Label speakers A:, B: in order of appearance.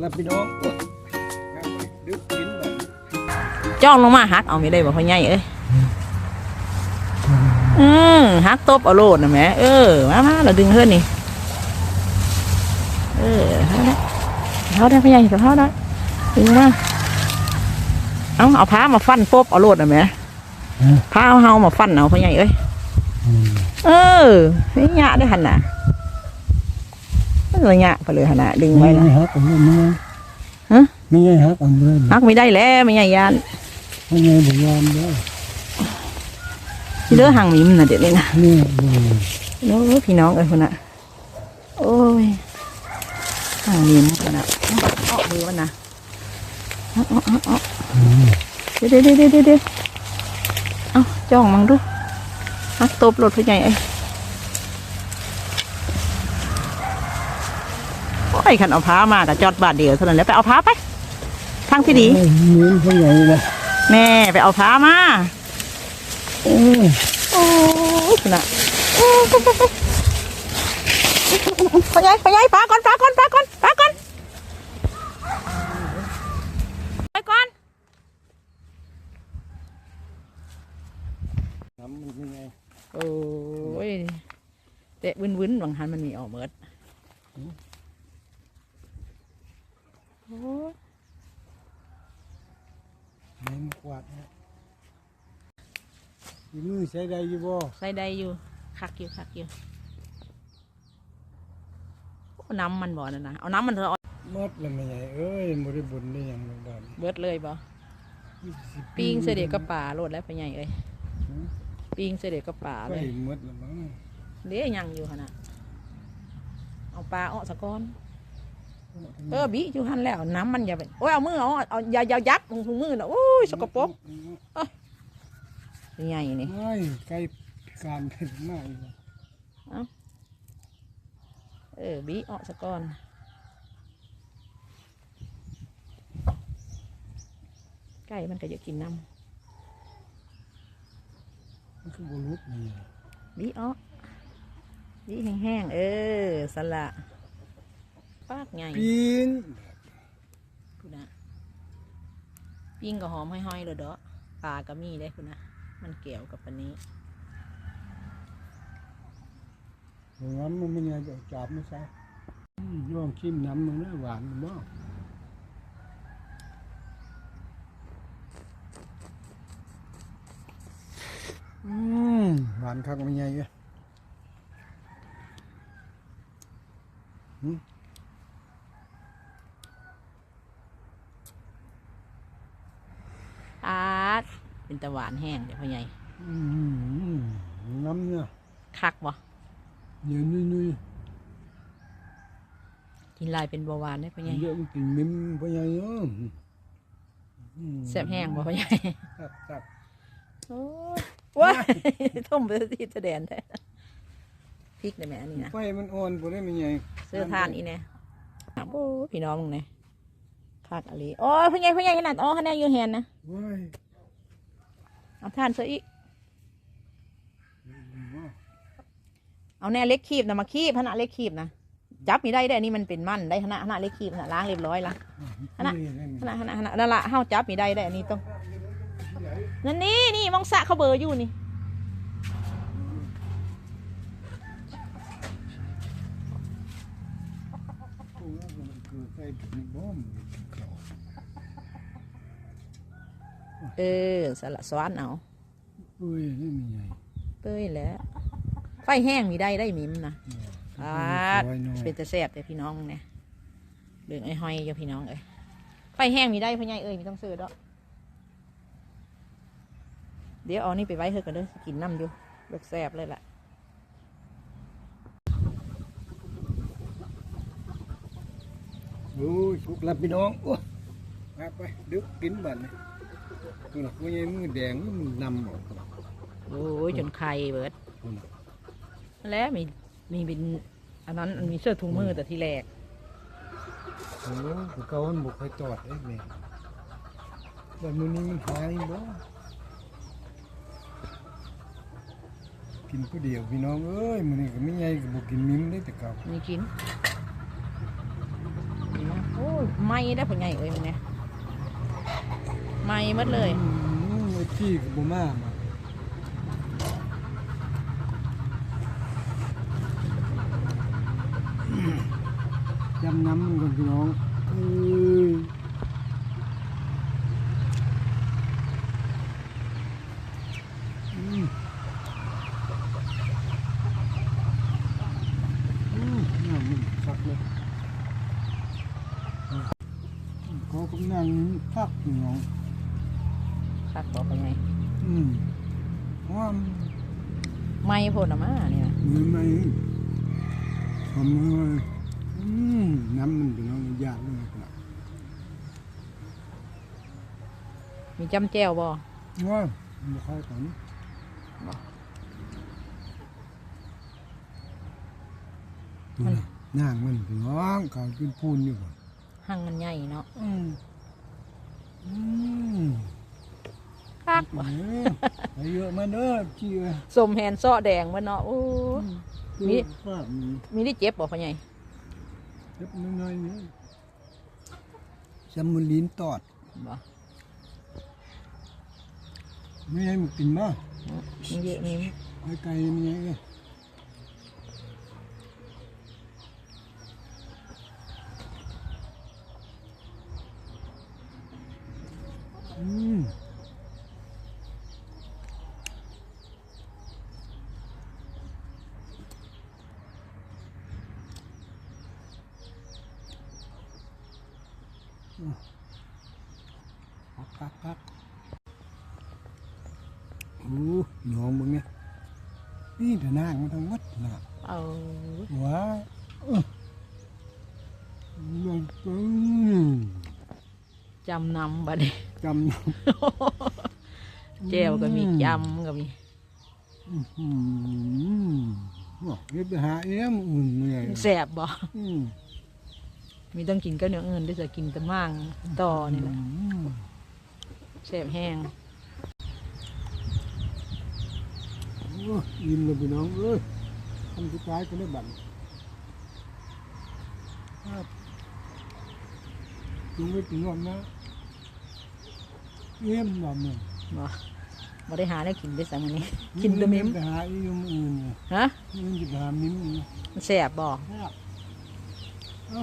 A: แล้วพี่น้องโอ้ยครับไปดึกกินแบบ
B: จ้องลงมาหักเอาไม่ได้บ่พ่อใหญ่เอ้ยอืมหักตบเอาโลดนะแหม่เออมามาเราดึงเฮือนนี่เออเอาได้เอาได้พ่อใหญ่เท่าได้ดึงมาเอาเอาผ้ามาฟันปบเอาโลดนะแหม่ผ้าเอาเฮามาฟันเอาพ่อใหญ่เอ้ยเออไม่ยะได้หันน่ะ เออยะไปเลยหันน่ะดึงไว้
A: ไม่
B: นะ
A: ฮักผมเลยไม่ไง
B: ฮะ
A: ไม่ไงฮักผมเลย
B: หักไม่ได้แล้วไม่ใหญ่ยาน
A: ไม่ไงบุญยามเด้อ
B: ที่เลือหังมิมน่ะเดี๋ยวนี้นะ
A: นี่บุญ
B: โอ้พี่น้องเอ้ยคนน่ะโอ้ยห่างนิ้มคนน่ะเอาเอามือมันนะเอาเอาเอาเอาเดี๋ยวเดี๋ยวเดี๋ยวเดี๋ยวเดี๋ยวเอาจ้องมังดูฮักตบรถพ่อใหญ่ไอ้ยโอ้ย ขันเอาผ้ามากับจอดบาทเดียวเท่านั้นแหล้วไปเอาผ้าไปทางที่ดี
A: มีนเขาใหญ่เลย
B: แม่ไปเอาผ้ามา
A: โอ้ย
B: โอ้ยคนน่ะพ่อใหญ่พ่อใหญ่ปาก่อนปาก่อนปาก่อนปาก่อนไปก่อน
A: น้ำมันยังไง
B: โอ้ยเตะวินวินบางหันมันมีออกเมิด โอ้ย
A: เน้นกวาดนะยีมือใช้ได้อยี่บ่
B: ใส่ได้อยู่คักอยู่คักอยู่โอ้น้ำมันบ่อนั่นนะเอาน้ำมันเถอะ
A: หมดแล้วไม่ใหญ่เอ้ยบริบุญได้หยังบ้าน
B: เบิดเลยบ่ปิงเสด็จก็ป่าโลดแล้วไปใหญ่เอ้ยปิงเสด็จก็ป่า
A: ไป
B: เลย
A: หมดแล้วมั้ง
B: เลี้ยยังอยู่ขนาดเอาปลาเอาสะก้อน เออบีอยู่หันแล้วน้ำมันอย่าไปโอ้ยเอามือเอาเอาอย่าอย่ายับถุงมือนะโอ้ยสกปรกใหญ่นี่
A: ไม่ไก่พิการเป็นมากอีกแล้ว
B: เออบีเอาสะก้อนไก่มันก็จะกินน้
A: มันคือบรุษนี่ำ
B: บีเอาบีแห้งๆเออสละ ปากใหญ่
A: ปีน
B: คุณนะปิ้งก็หอมห้อยๆเลยเด้อปลาก็มีได้คุณนะมันเกี่ยวกับปันนี้
A: น้ำมันไม่ไงจะจับไม่ใช่อืมลองชิมน้ำมันนะหวานมันบ้างอืมหวานคักไม่ไงเอ้ย
B: อาดเป็นตะหวานแห้งเดี๋ยวพ่อใหญ่
A: อืมน้ำเนี่ย
B: คักบ่
A: เหนียวนุ่ย
B: กินลายเป็นเบาหวานได้พ่อใหญ่
A: ๆเยอะมันกินมิ้มพ่อใหญ่เนาะอืม
B: แซ่บแห้งบ่พ่อใหญ่
A: ครับครับ
B: โอ้ยว้ายต้มไปที่แสดงแท้พริกได้ไหมอันนี้นะ
A: ไฟมันอ่อนบ่ได้ไม่ใหญ่
B: เสื้อทานอีเนี่ยโอ้ยพี่น้องมึงเนี่ย คักอะไรโอ้ยพ่อใหญ่พ่อใหญ่ขนาดอ๋อคะแนนอยู่แฮนนะ
A: ว้าย
B: เอาทานเสื้ออีกเอาแน่เล็กคีบนะมาคีบขนาดเล็กคีบนะจับมีได้ได้อันนี้มันเป็นมันได้ขนาดขนาดเล็กคีบขนาดล้างเรียบร้อยละอันน่ะขนาดขนาดขนาดนั่นละเฮาจับมีได้ได้อันนี้ต้องนั่นนี่นี่มองสะเขาเบอร์อยู่นี่
A: คือใส่ถุงบ้อม เขา
B: เออสละสวานเอา
A: เอ้ยนี่ไม่ใหญ่
B: เต้ยแหล้วไฟแห้งมีได้ได้มิมนะอ่า
A: ซอยน้อย
B: เป็นตะแสบแต่พี่น้องเนี่ยเรื่องไอ้ห้อยกับพี่น้องเอ้ยไฟแห้งมีได้พ่อใหญ่เอ้ยไม่ต้องซื้อดอกเดี๋ยวเอานี่ไปไว้เถอะกันเด้อสิกินน้ำอยู่เลือกแสบเลยล่ะ
A: โอ้ยสุกแล้วพี่น้องโอ้ยมาไปดึกกินบัดนี่ นี่ล่ะพ่อใหญ่มือแดงมันนำออก
B: โอ้ยจนไข่เบิด
A: นี่ล่ะ
B: แล้วมีมีเป็นอันนั้นมันมีเสื้อถุงมือแต่ที่แรก
A: โอ้ยผู้เก่ามันบ่เคยตอดเอ้ยแม่แต่มื้อนี้มันหายบ่กินผู้เดียวพี่น้องเอ้ยมื้อนี้ก็ไม่ใหญ่ก็บ่กินมิ้มได้แต่เก่า
B: มีกินโอ้ยมไหม้ได้ผลใหญ่เอ้ยมันเนี่ย ไหม้หมดเลย
A: อืมไอ้ที่กับบ่มามาจำน้ำมันก่อนพี่น้องเอ้ยอืมอืมน้ำมันคักเลยเขากำลังพักพี่น้อง
B: คักบอกผลใหญ่
A: อืมว่า
B: ไหม้โพดอะมาเนี่ย
A: มันไม่ทำให้อืมน้ำมันเป็นน้องยากเลยครับ
B: มีจำแจ้วบ่
A: ว่าไม่ค่อยกันมันย่างมันพี่น้องเขากินพูนอยู่บ่
B: หั่งมันใหญ่เนาะ
A: อืมอืม
B: คัก
A: เออไปเยอะมาเด้อจีเอ้ย
B: สมแหนซ้อแดงมันเนาะโอ้มี
A: ป้ามี
B: มีได้เจ็บบ่พ่อใหญ่
A: เล็บน้อยๆนี่จำมันลิ้นตอด
B: บ่
A: ไม่ให้มันกินมา
B: มีเยอะมี
A: ไอ้ไก่มันยังไงอืม พักพักพักโอ้ยองมึงเนี่ยนี่แต่นางมันทั้งหมดนะ
B: เอา
A: ว้าลงปึ้ง
B: จำนำบัดนี้
A: จำ
B: แจ้วก็มีจำก็มี
A: อืมอืมบอกเรียบไปหาเอี้ยมอุ่นเมื่อย
B: แสบบ่
A: อืม
B: มีต้องกินก็เนื้อเงินด้วยจะกินแตะมั่งต่อนี่แหละ
A: อืม
B: แสบแห้ง
A: โอ้ยยิ้มเลยพี่น้องเอ้ยทำสุดท้ายก็ได้บัตรครับจุงไว้ถึงก่อนนะเอี้ยมแบบนี้
B: บ่บ่ได้หาได้กินได้สักมื้อนี้ กินแตะมิม
A: ไปหาเอี้ยมอื่นเนี่ย
B: ฮะ
A: มันจะไปหามิมอีก
B: มันแสบบ่
A: ครับเอ้า